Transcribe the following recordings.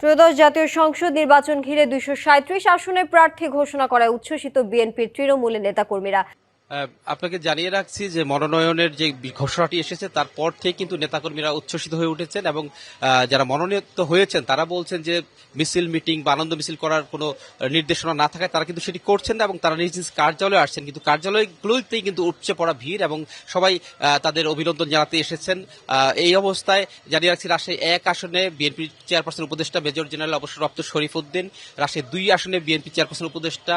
ত্রয়োদশ জাতীয় সংসদ নির্বাচন ঘিরে দুইশো আসনে প্রার্থী ঘোষণা করায় উচ্ছ্বসিত বিএনপির তৃণমূলের নেতাকর্মীরা। আপনাকে জানিয়ে রাখছি যে মনোনয়নের যে ঘোষণাটি এসেছে তারপর থেকে কিন্তু নেতাকর্মীরা উচ্ছ্বসিত হয়ে উঠেছেন এবং যারা মনোনীত হয়েছেন, তারা বলছেন যে মিছিল মিটিং বা আনন্দ মিছিল করার কোনো নির্দেশনা না থাকায় তারা কিন্তু সেটি করছেন না এবং তারা নিজ নিজ কার্যালয়ে আসছেন। কিন্তু কার্যালয়গুলোতেই কিন্তু উঠছে পড়া ভিড় এবং সবাই তাদের অভিনন্দন জানাতে এসেছেন। এই অবস্থায় জানিয়ে রাখছি, রাজশাহী এক আসনে বিএনপি চেয়ারপারসন উপদেষ্টা মেজর জেনারেল অবসরপ্রাপ্ত শরীফ উদ্দিন, রাজশাহী দুই আসনে বিএনপি চেয়ারপারসন উপদেষ্টা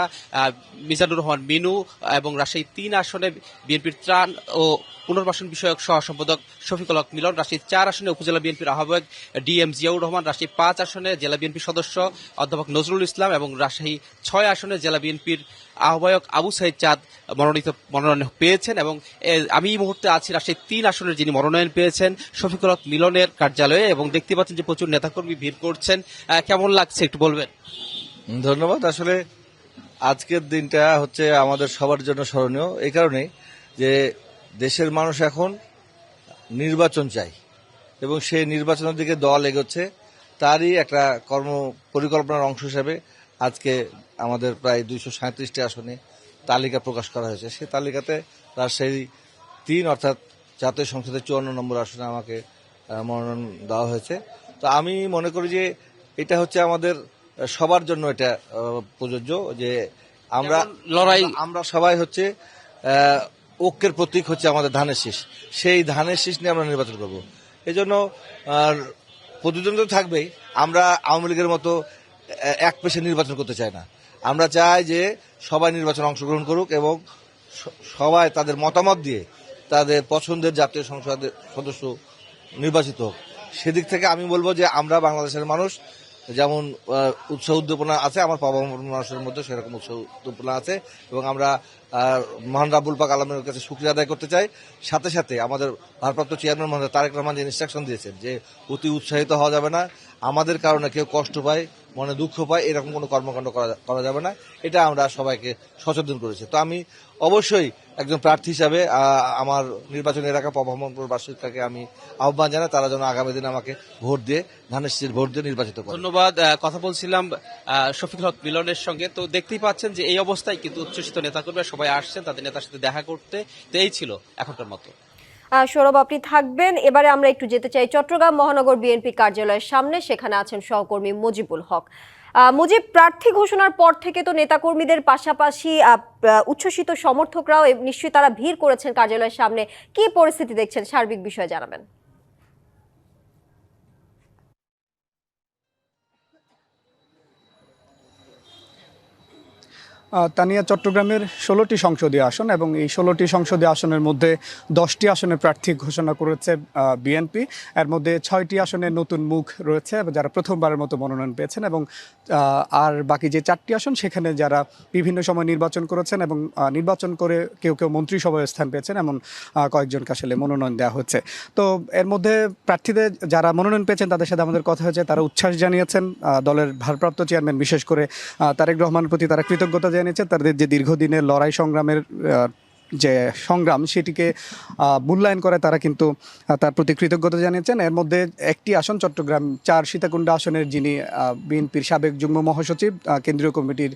মিজানুর রহমান মিনু এবং রাজশাহী তিন আসনে বিএনপির ত্রাণ ও পুনর্বাসন বিষয়ক সহ সম্পাদক শফিকুল হক মিলন, রাজশাহী চার আসনে উপজেলা বিএনপির আহ্বায়ক ডিএম জিয়াউর রহমান, রাজশাহী পাঁচ আসনে জেলা বিএনপির সদস্য অধ্যাপক নজরুল ইসলাম এবং রাজশাহী ছয় আসনে জেলা বিএনপির আহ্বায়ক আবু সাইদ চাঁদ মনোনীত, মনোনয়ন পেয়েছেন এবং আমি এই মুহূর্তে আছি রাজশাহী তিন আসনের যিনি মনোনয়ন পেয়েছেন, শফিকুল হক মিলনের কার্যালয়ে এবং দেখতে পাচ্ছেন যে প্রচুর নেতাকর্মী ভিড় করছেন। কেমন লাগছে একটু বলবেন? ধন্যবাদ। আসলে আজকের দিনটা হচ্ছে আমাদের সবার জন্য স্মরণীয়। এই কারণে যে দেশের মানুষ এখন নির্বাচন চাই এবং সেই নির্বাচনের দিকে দল এগোচ্ছে, তারই একটা কর্ম পরিকল্পনার অংশ হিসেবে আজকে আমাদের প্রায় দুইশো সাঁত্রিশটি আসনে তালিকা প্রকাশ করা হয়েছে। সেই তালিকাতে রাজশাহী তিন, অর্থাৎ জাতীয় সংসদের চুয়ান্ন নম্বর আসনে আমাকে মনোনয়ন দেওয়া হয়েছে। তো আমি মনে করি যে এটা হচ্ছে আমাদের সবার জন্য এটা প্রযোজ্য যে আমরা লড়াই। আমরা সবাই হচ্ছে ঐক্যের প্রতীক হচ্ছে আমাদের ধানের শীষ। সেই ধানের শীষ নিয়ে আমরা নির্বাচন করব। এই জন্য আর প্রতিদ্বন্দ্বিতা তো থাকবেই। আমরা আওয়ামী লীগের মতো এক পেশে নির্বাচন করতে চাই না। আমরা চাই যে সবাই নির্বাচনে অংশগ্রহণ করুক এবং সবাই তাদের মতামত দিয়ে তাদের পছন্দের জাতীয় সংসদের সদস্য নির্বাচিত হোক। সেদিক থেকে আমি বলব যে আমরা বাংলাদেশের মানুষ যেমন উৎসাহ উদ্দীপনা আছে, আমার বাবা মানুষের মধ্যে সেরকম উৎসাহ উদ্দীপনা আছে এবং আমরা মহান রাবুল পাক আলমের কাছে শুক্রিয়া আদায় করতে চাই। সাথে সাথে আমাদের ভারপ্রাপ্ত চেয়ারম্যান মহোদয় তারেক রহমান যে ইনস্ট্রাকশন দিয়েছেন যে অতি উৎসাহিত হওয়া যাবে না, আমাদের কারণে কেউ কষ্ট পায়, মনে দুঃখ পায়, এরকম কোনো কর্মকাণ্ড করা- করা যাবে না। এটা আমরা সবাইকে সচেতন করেছি। তো আমি অবশ্যই একজন প্রার্থী হিসাবে আমার নির্বাচনী এলাকা পবনপুর বাসিন্দাকে আমি আহ্বান জানাই তারা যেন আগামী দিনে আমাকে ভোট দিয়ে ধানের শীষের ভোট দিয়ে নির্বাচিত করে। ধন্যবাদ। কথা বলছিলাম শফিকুল হক মিলনের সঙ্গে। তো দেখতেই পাচ্ছেন যে এই অবস্থায় কিন্তু উচ্ছ্বসিত নেতাকর্মীরা সবাই আসছেন তাদের নেতার সাথে দেখা করতে। তো এই ছিল এখনকার মতো। সৌরভ আপনি থাকবেন। এবারে আমরা একটু যেতে চাই চট্টগ্রাম মহানগর বিএনপি কার্যালয়ের সামনে সেখানে আছেন সহকর্মী মুজিবুল হক। মুজিব, প্রার্থী ঘোষণার পর থেকে তো নেতাকর্মীদের পাশাপাশি উচ্ছ্বসিত সমর্থকরাও নিশ্চয়ই তারা ভিড় করেছেন কার্যালয়ের সামনে। কি পরিস্থিতি দেখছেন? সার্বিক বিষয়ে জানাবেন। তানিয়া চট্টগ্রামের ষোলোটি সংসদীয় আসন এবং এই ষোলোটি সংসদীয় আসনের মধ্যে দশটি আসনে প্রার্থী ঘোষণা করেছে বিএনপি। এর মধ্যে ছয়টি আসনে নতুন মুখ রয়েছে, যারা প্রথমবারের মতো মনোনয়ন পেয়েছেন এবং আর বাকি যে চারটি আসন, সেখানে যারা বিভিন্ন সময় নির্বাচন করেছেন এবং নির্বাচন করে কেউ কেউ মন্ত্রিসভায় স্থান পেয়েছেন এমন কয়েকজনকে আসলে মনোনয়ন দেওয়া হচ্ছে। তো এর মধ্যে প্রার্থীদের যারা মনোনয়ন পেয়েছেন, তাদের সাথে আমাদের কথা হয়েছে, তারা উচ্ছ্বাস জানিয়েছেন দলের ভারপ্রাপ্ত চেয়ারম্যান, বিশেষ করে তারেক রহমানের প্রতি তারা কৃতজ্ঞতা জানিয়েছেন তাদের যে দীর্ঘদিনের লড়াই সংগ্রামের যে সংগ্রাম সেটিকে মূল্যায়ন করে তারা কিন্তু তার প্রতি কৃতজ্ঞতা জানিয়েছেন। এর মধ্যে একটি আসন চট্টগ্রাম, চার সীতাকুণ্ডা আসনের যিনি বিএনপির সাবেক যুগ্ম মহাসচিব কেন্দ্রীয় কমিটির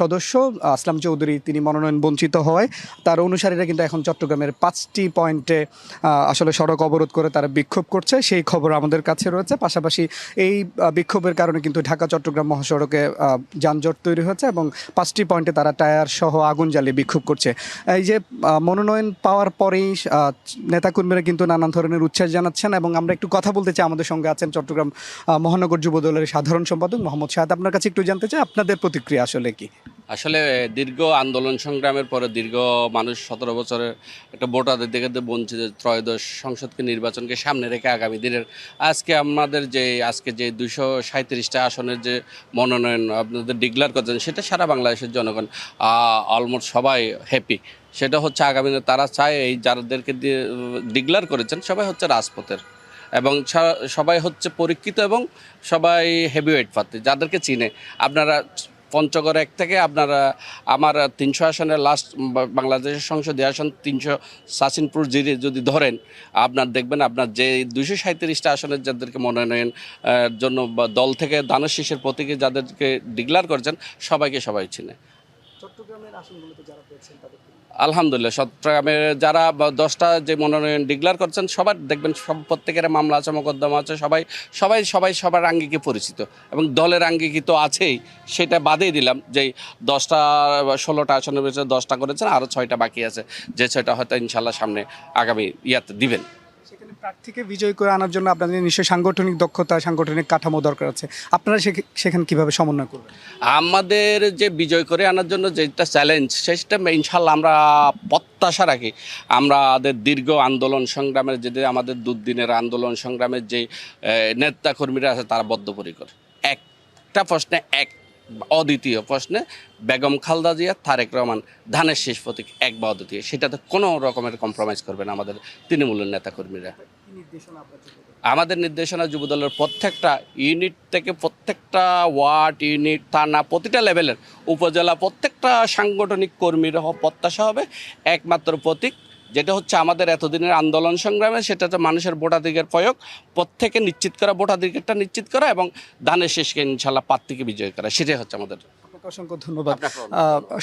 সদস্য, আসলাম চৌধুরী তিনি মনোনয়ন বঞ্চিত হয়। তার অনুসারীরা কিন্তু এখন চট্টগ্রামের পাঁচটি পয়েন্টে আসলে সড়ক অবরোধ করে তারা বিক্ষোভ করছে। সেই খবর আমাদের কাছে রয়েছে। পাশাপাশি এই বিক্ষোভের কারণে কিন্তু ঢাকা চট্টগ্রাম মহাসড়কে যানজট তৈরি হয়েছে এবং পাঁচটি পয়েন্টে তারা টায়ার সহ আগুন জ্বালিয়ে বিক্ষোভ করছে। এই যে মনোনয়ন পাওয়ার পরেই নেতাকর্মীরা কিন্তু নানান ধরনের উচ্ছ্বাস জানাচ্ছেন এবং আমরা একটু কথা বলতে চাই। আমাদের সঙ্গে আছেন চট্টগ্রাম মহানগর যুব দলের সাধারণ সম্পাদক মোহাম্মদ শাহাদ আপনার কাছে একটু জানতে চাই, আপনাদের প্রতিক্রিয়া আসলে কি? আসলে দীর্ঘ আন্দোলন সংগ্রামের পরে দীর্ঘ মানুষ সতেরো বছরের একটা ভোটারদের দিকে বঞ্চিত, ত্রয়োদশ সংসদকে, নির্বাচনকে সামনে রেখে আগামী দিনের আজকে আমাদের যে, আজকে যে দুশো সাঁত্রিশটা আসনের যে মনোনয়ন আপনাদের ডিক্লার করছেন, সেটা সারা বাংলাদেশের জনগণ অলমোস্ট সবাই হ্যাপি সেটা হচ্ছে আগামী তারা চায় এই যাদেরকে ডিক্লার করেছেন, সবাই হচ্ছে রাজপথের। এবং সবাই হচ্ছে পরীক্ষিত এবং সবাই হেভিওয়েট প্রার্থী, যাদেরকে চিনে। আপনারা পঞ্চগড় এক থেকে আপনার আমার তিনশো আসনের লাস্ট বাংলাদেশের সংসদীয় আসন তিনশো সাসিনপুর জিরে যদি ধরেন, আপনার দেখবেন আপনার যে দুশো সাঁত্রিশটা আসনের যাদেরকে মনোনয়ন জন্য দল থেকে দানের শীষের প্রতীকে যাদেরকে ডিক্লার করেছেন, সবাইকে সবাই চিনে। চট্টগ্রামের আসনগুলোতে যারা পেয়েছেন তাদের আলহামদুলিল্লাহ চট্টগ্রামের যারা দশটা যে মনোনয়ন ডিক্লার করছেন, সবার দেখবেন সব প্রত্যেকের মামলা আছে, মোকদ্দমা আছে, সবাই সবাই সবাই সবার আঙ্গিকে পরিচিত এবং দলের আঙ্গিকে তো আছেই। সেটা বাদেই দিলাম যে দশটা, ষোলোটা আসনের ভিতরে দশটা করেছেন আরও ছয়টা বাকি আছে, যে ছয়টা হয়তো ইনশাল্লাহ সামনে আগামী ইয়াতে দিবেন। সেখানে প্রার্থীকে বিজয় করে আনার জন্য আপনাদের নিশ্চয়ই সাংগঠনিক দক্ষতা, সাংগঠনিক কাঠামো দরকার আছে। আপনারা সেখ- সেখানে কীভাবে সমন্বয় করবেন? আমাদের যে বিজয় করে আনার জন্য যেটা চ্যালেঞ্জ সেটা ইনশাল্লাহ আমরা প্রত্যাশা রাখি। আমরা আমাদের দীর্ঘ আন্দোলন সংগ্রামের যে আমাদের দুদিনের আন্দোলন সংগ্রামের যে নেতা কর্মীরা আছে, তারা বদ্ধপরিকর। একটা প্রশ্নে এক অদ্বিতীয় প্রশ্নে বেগম খালদা জিয়া, তারেক রহমান, ধানের শেষ প্রতীক এক বা অদ্বিতীয়। সেটাতে কোনো রকমের কম্প্রোমাইজ করবে না আমাদের তৃণমূলের নেতাকর্মীরা। আমাদের নির্দেশনা যুবদলের প্রত্যেকটা ইউনিট থেকে প্রত্যেকটা ওয়ার্ড ইউনিট থানা, প্রতিটা লেভেলের উপজেলা প্রত্যেকটা সাংগঠনিক কর্মীর প্রত্যাশা হবে একমাত্র প্রতীক যেটা হচ্ছে আমাদের এতদিনের আন্দোলন সংগ্রামে, সেটা হচ্ছে মানুষের ভোটাধিকার প্রয়োগ, প্রত্যেকে নিশ্চিত করা, ভোটাধিকারটা নিশ্চিত করা এবং দানের শেষকে ইনশাল্লাহ প্রার্থীকে বিজয় করা, সেটাই হচ্ছে আমাদের আপনাকে অসংখ্য ধন্যবাদ।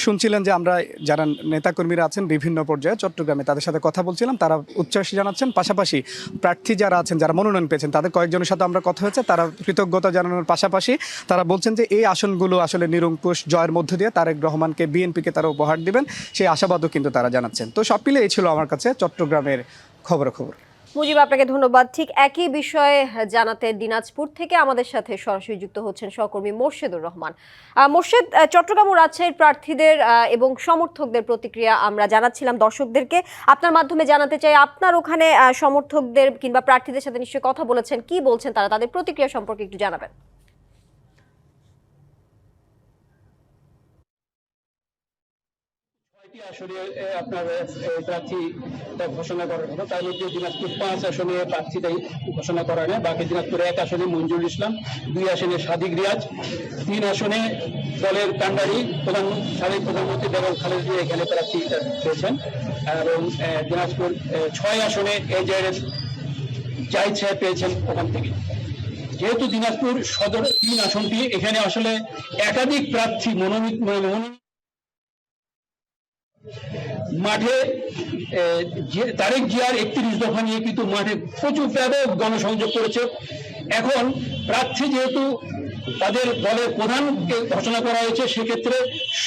শুনছিলেন যে আমরা যারা নেতাকর্মীরা আছেন বিভিন্ন পর্যায়ে চট্টগ্রামে তাদের সাথে কথা বলছিলাম তারা উচ্ছ্বাস জানাচ্ছেন। পাশাপাশি প্রার্থী যারা আছেন যারা মনোনয়ন পেয়েছেন তাদের কয়েকজনের সাথে আমরা কথা হয়েছে তারা কৃতজ্ঞতা জানানোর পাশাপাশি তারা বলছেন যে এই আসনগুলো আসলে নিরঙ্কুশ জয়ের মধ্য দিয়ে তারেক রহমানকে বিএনপিকে তারা উপহার দিবেন সেই আশাবাদও কিন্তু তারা জানাচ্ছেন। তো সব মিলে এই ছিল আমার কাছে চট্টগ্রামের খবরাখবর। মুজিব, আপনাকে ধন্যবাদ। ঠিক একই বিষয়ে জানাতে দিনাজপুর থেকে আমাদের সাথে সরাসরি যুক্ত হচ্ছেন সহকর্মী মোর্শেদুর রহমান। মোর্শেদ চট্টগ্রাম ও রাজশাহীর প্রার্থীদের এবং সমর্থকদের প্রতিক্রিয়া আমরা জানাচ্ছিলাম দর্শকদেরকে। আপনার মাধ্যমে জানাতে চাই, আপনার ওখানে সমর্থকদের কিংবা প্রার্থীদের সাথে নিশ্চয়ই কথা বলেছেন, কি বলছেন তারা? তাদের প্রতিক্রিয়া সম্পর্কে একটু জানাবেন। আপনার প্রার্থী ঘোষণা করার কথা দিনাজপুর পাঁচ আসনে ঘোষণা করা বাকি এক আসনে ইসলাম, দুই আসনে সাদিক রিয়াজ, তিন আসনে দলের কান্ডারি প্রধান, সাবেক প্রধানমন্ত্রী বেগম খালেদা এখানে প্রার্থী পেয়েছেন এবং দিনাজপুর ছয় আসনে জাহিদ সাহেব পেয়েছেন ওখান থেকে। যেহেতু দিনাজপুর সদর তিন আসনটি, এখানে আসলে একাধিক প্রার্থী মনোনীত মাঠে তারেক জিয়ার একত্রিশ দফা নিয়ে কিন্তু মাঠে প্রচুর ব্যাপক গণসংযোগ করেছে। এখন প্রার্থী যেহেতু তাদের দলের প্রধানকে ঘোষণা করা হয়েছে, সেক্ষেত্রে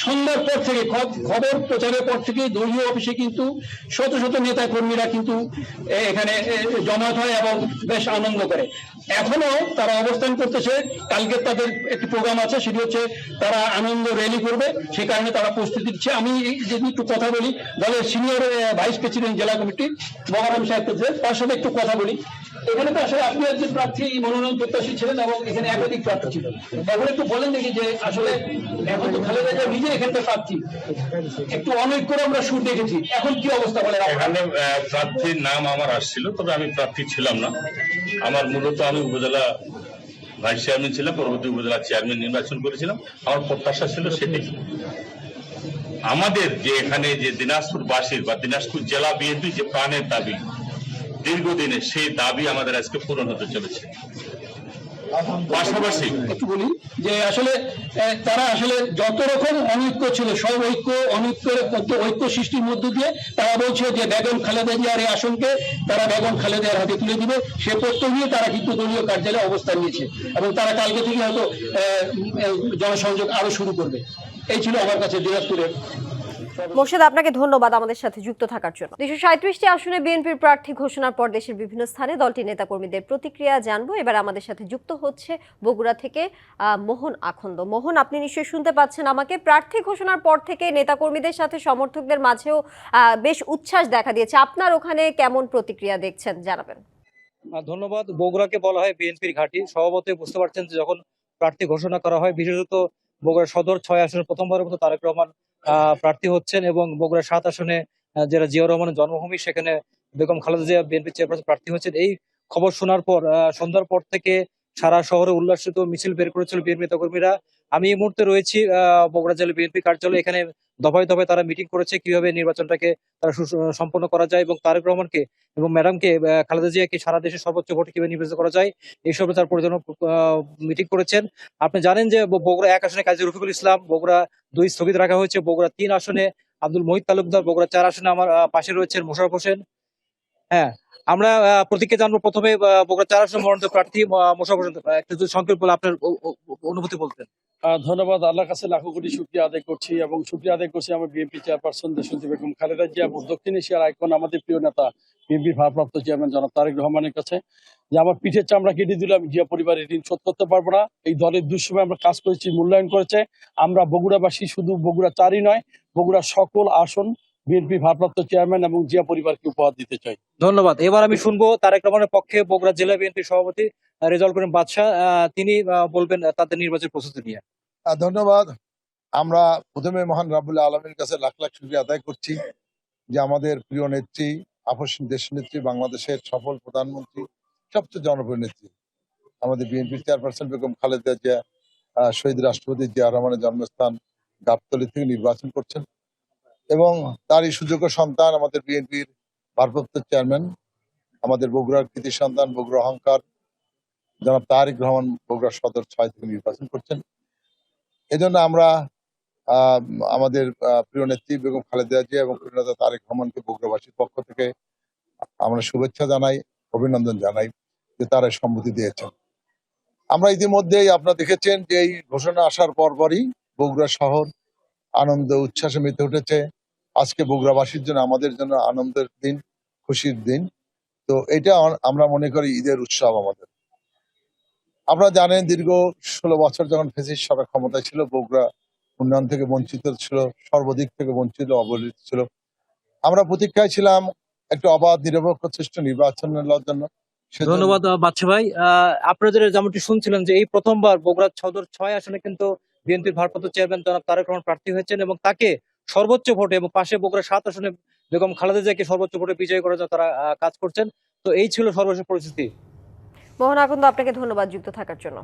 সন্ধ্যার পর থেকে খবর প্রচারের পর থেকে দলীয় অফিসে কিন্তু শত শত নেতা কর্মীরা কিন্তু এখানে জমায়েত হয় এবং বেশ আনন্দ করে। এখনও তারা অবস্থান করতেছে, কালকে তাদের একটি প্রোগ্রাম আছে, সেটি হচ্ছে তারা আনন্দ র্যালি করবে, সে কারণে তারা প্রস্তুতি দিচ্ছে আমি যদি একটু কথা বলি, দলের সিনিয়র ভাইস প্রেসিডেন্ট, জেলা কমিটি মহারাম সাহেব, তার সাথে একটু কথা বলি। এখানে তো আসলে আপনি একজন প্রার্থী মনোনয়ন প্রত্যাশী ছিলেন এবং এখানে একাধিক প্রার্থী ছিল এখন একটু বলেন দেখি যে আসলে এখন তো খালেদা জিয়া নিজে এখানকার প্রার্থী। একটু অনৈক্য আমরা সুর দেখেছি। এখন কি অবস্থা বলেন এখানে প্রার্থীর নাম আমার আসছিল, তবে আমি প্রার্থী ছিলাম না। আমার মূলত আমি উপজেলা ভাইস চেয়ারম্যান ছিলাম, পরবর্তী উপজেলা চেয়ারম্যান নির্বাচন করেছিলাম। আমার প্রত্যাশা ছিল সেটাই। আমাদের যে এখানে যে দিনাজপুর বাসীর বা দিনাজপুর জেলা বিএনপি যে প্রাণের দাবি দীর্ঘদিনের সেই দাবি আমাদের আজকে পূরণ হতে চলেছে। পাশাপাশি একটু বলি যে আসলে তারা আসলে যত রকম অনৈক্য ছিল সব ঐক্য অনৈক্যের ঐক্য সৃষ্টির মধ্য দিয়ে তারা বলছে যে বেগম খালেদা জিয়ার এই আসনকে তারা বেগম খালেদার হাতে তুলে দিবে। সে প্রত্যয় নিয়ে তারা কিন্তু দলীয় কার্যালয়ে অবস্থান নিয়েছে এবং তারা কালকে থেকে হয়তো আহ, জনসংযোগ আরও শুরু করবে। এই ছিল আমার কাছে দিনাজপুরের মোর্শেদ, আপনাকে ধন্যবাদ আমাদের সাথে যুক্ত থাকার জন্য। দুশো সাঁত্রিশটি আসনে বিএনপির প্রার্থী ঘোষণার পর দেশের বিভিন্ন স্থানে দলটির নেতাকর্মীদের প্রতিক্রিয়া জানব। এবার আমাদের সাথে যুক্ত হচ্ছে বগুড়া থেকে মোহন আখন্দ। মোহন, আপনি নিশ্চয়ই শুনতে পাচ্ছেন আমাকে। প্রার্থী ঘোষণার পর থেকে নেতাকর্মীদের সাথে সমর্থকদের মাঝেও বেশ উচ্ছ্বাস দেখা দিয়েছে। আপনার ওখানে কেমন প্রতিক্রিয়া দেখছেন? জানাবেন। ধন্যবাদ। বগুড়াকে বলা হয় বিএনপির ঘাঁটি। স্বভাবতই বুঝতে পারছেন যে যখন প্রার্থী ঘোষণা করা হয়, বিশেষত বগুড়া সদর ছয় আসনে প্রথমবারের মতো তারেক রহমান প্রার্থী হচ্ছেন এবং বগুড়া সাত আসনে যারা জিয়া রহমানের জন্মভূমি, সেখানে বেগম খালেদা জিয়া বিএনপি চেয়ারপারসন প্রার্থী হচ্ছেন এই খবর শোনার পর সন্ধ্যার পর থেকে সারা শহরে উল্লাসিত মিছিল বের করেছিল বিএনপি নেতাকর্মীরা। আমি এই মুহূর্তে রয়েছি বগুড়া জেলা বিএনপি কার্যালয়। এখানে দফায় দফায় তারা মিটিং করেছে কীভাবে নির্বাচনটাকে তারা সম্পন্ন করা যায় এবং তারেক রহমানকে এবং ম্যাডামকে খালেদা জিয়াকে সারা দেশে সর্বোচ্চ ভোটে কীভাবে নির্বাচিত করা যায় এইসবে তার পরিচালনা মিটিং করেছেন। আপনি জানেন যে বগুড়া এক আসনে কাজী রফিকুল ইসলাম, বগুড়া দুই স্থগিত রাখা হয়েছে, বগুড়া তিন আসনে আব্দুল মহিদ তালুকদার, বগুড়া চার আসনে আমার পাশে রয়েছেন মোশারফ হোসেন। হ্যাঁ আমরা প্রতীককে জানব প্রথমে বগুড়া চার আসনে মনোনীত প্রার্থী মোশারফ হোসেন। একটু সংক্ষেপ আপনার অনুভূতি বলতেন। ধন্যবাদ। আল্লাহর কাছে লাখো কোটি শুক্রিয়া আদায় করছি এবং শুক্রিয়া আদায় করছি আমার বিএনপি চেয়ারপারসন দেশনেত্রী বেগম খালেদা জিয়া এবং দক্ষিণ এশিয়ার আইকন আমাদের প্রিয় নেতা বিএনপি ভারপ্রাপ্ত চেয়ারম্যান জনাব তারেক রহমানের কাছে। যে আমার পিঠের চামড়া কেটে দিলে, আমি জিয়া পরিবারের ঋণ শোধ করতে পারব না। এই দলের দুঃসময় আমরা কাজ করেছি, মূল্যায়ন করেছে। আমরা বগুড়াবাসী, শুধু বগুড়া চারই নয়, বগুড়ার সকল আসন বিএনপি ভারপ্রাপ্ত চেয়ারম্যান এবং জিয়া পরিবারকে উপহার দিতে চাই। ধন্যবাদ। এবার আমি শুনব তারেক রহমানের পক্ষে বগুড়া জেলা বিএনপি সভাপতি আহ, রেজাউল করিম বাদশাহ। তিনি বলবেন তাদের নির্বাচন প্রস্তুতি নিয়ে। ধন্যবাদ। আমরা প্রথমে মহান রাবুল্লাহ আলমের কাছে লাখ লাখ শুক্রিয়া আদায় করছি যে আমাদের প্রিয় নেত্রী আপসীন দেশ নেত্রী বাংলাদেশের সফল প্রধানমন্ত্রী সবচেয়ে জনপ্রিয় নেত্রী আমাদের বিএনপির চেয়ারপারসন বেগম খালেদা জিয়া শহীদ রাষ্ট্রপতি জিয়া রহমানের জন্মস্থান গাবতলি থেকে নির্বাচন করছেন এবং তারই সুযোগ্য সন্তান আমাদের বিএনপির ভারপ্রাপ্ত চেয়ারম্যান, আমাদের বগুড়ার কৃতি সন্তান, বগুড়া অহংকার, জনাব তারিক রহমান বগুড়া সদর ছয় থেকে নির্বাচন করছেন। এজন্য আমরা আমাদের প্রিয় নেত্রী বেগম খালেদা জিয়া এবং প্রিয় নেতা তারেক রহমানকে বগুড়াবাসীর পক্ষ থেকে আমরা শুভেচ্ছা জানাই, অভিনন্দন জানাই যে তারা সম্মতি দিয়েছেন। আমরা ইতিমধ্যেই আপনারা দেখেছেন যে এই ঘোষণা আসার পরপরই বগুড়া শহর আনন্দ উচ্ছ্বাসে মেতে উঠেছে। আজকে বগুড়াবাসীর জন্য আমাদের জন্য আনন্দের দিন, খুশির দিন। তো এটা আমরা মনে করি ঈদের উৎসব আমাদের। আমরা জানেন দীর্ঘ ষোলো বছর যখন ফেসিস সরকার ক্ষমতায় ছিল, বগুড়া উন্নয়ন থেকে বঞ্চিত ছিল, সর্বদিক থেকে বঞ্চিত, অবহেলিত ছিল। আমরা প্রতীক্ষায় ছিলাম একটু অবাধ, নিরপেক্ষ সুষ্ঠু নির্বাচনের জন্য। ধন্যবাদ বাদশা ভাই। যেটা যেমনটি শুনছিলেন যে এই প্রথমবার বগুড়া সদর ছয় আসনে কিন্তু বিএনপির ভারপ্রাপ্ত চেয়ারম্যান জনাব তারেক রহমান প্রার্থী হয়েছেন এবং তাকে সর্বোচ্চ ভোটে এবং পাশে বগুড়া সাত আসনে বেগম খালেদা জিয়াকে সর্বোচ্চ ভোটে বিজয় করার জন্য তারা কাজ করছেন। তো এই ছিল সর্বশেষ পরিস্থিতি। মোহন আকন্দ, আপনাকে ধন্যবাদ যুক্ত থাকার জন্য।